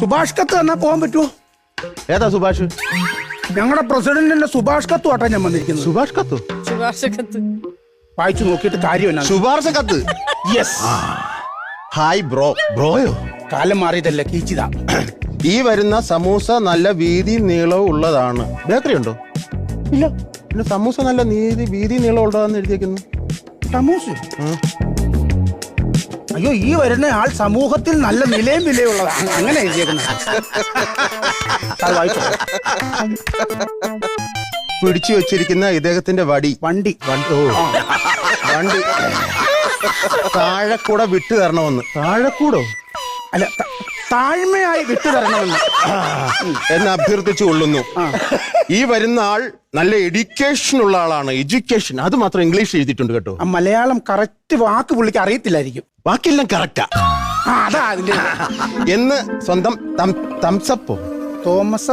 സുഭാഷ് കത്ത് തന്നാ പോകാൻ പറ്റുമോ ഏതാ സുഭാഷ്? ഞങ്ങളുടെ പ്രസിഡന്റിന്റെ സുഭാഷ് കത്ത് ആട്ടാ ഞാൻ വന്നിരിക്കുന്നത്. സുഭാഷ് കത്ത് ശുപാർശക്കത്ത് വായിച്ചു നോക്കിയിട്ട് കാര്യം സുഭാഷ് ശുപാർശ കത്ത് യെസ് ഹായ് ബ്രോ ബ്രോയോ? കാലം മാറിയതല്ലേ കീച്ചിതാ. ഈ വരുന്ന സമൂസ നല്ല വീതി നീളവും ഉള്ളതാണ്. ബേക്കറി ഉണ്ടോ ഇല്ല. പിന്നെ സമൂസ നല്ല നീതി വീതി നീളം ഉള്ളതാന്ന് എഴുതിയേക്കുന്നു. സമൂസ അയ്യോ ഈ വരുന്ന ആൾ സമൂഹത്തിൽ നല്ല നിലയും വിലയുള്ളതാണ്. അങ്ങനെ പിടിച്ചു വെച്ചിരിക്കുന്ന ഇദ്ദേഹത്തിന്റെ വടി. വണ്ടി. വണ്ടി ഓ. വണ്ടി. താഴെക്കൂടെ വിട്ടു തരണമെന്ന്. താഴെക്കൂടോ? അല്ല താഴ്മയായി വിട്ടു തരണമെന്ന്. എന്ന് അഭ്യർത്ഥിച്ചു കൊള്ളുന്നു. ഈ വരുന്ന ആൾ നല്ല എഡ്യൂക്കേഷൻ ഉള്ള ആളാണ്. എഡ്യൂക്കേഷൻ അത് മാത്രം ഇംഗ്ലീഷ് എഴുതിയിട്ടുണ്ട് കേട്ടോ. ആ മലയാളം കറക്റ്റ് വാക്ക് പുള്ളിക്ക് അറിയത്തില്ലായിരിക്കും. വാക്കെല്ലാം കറക്റ്റാ ആ. അതാ അതിന്റെ എന്ന് സ്വന്തം തംസപ്പോ തോമസ്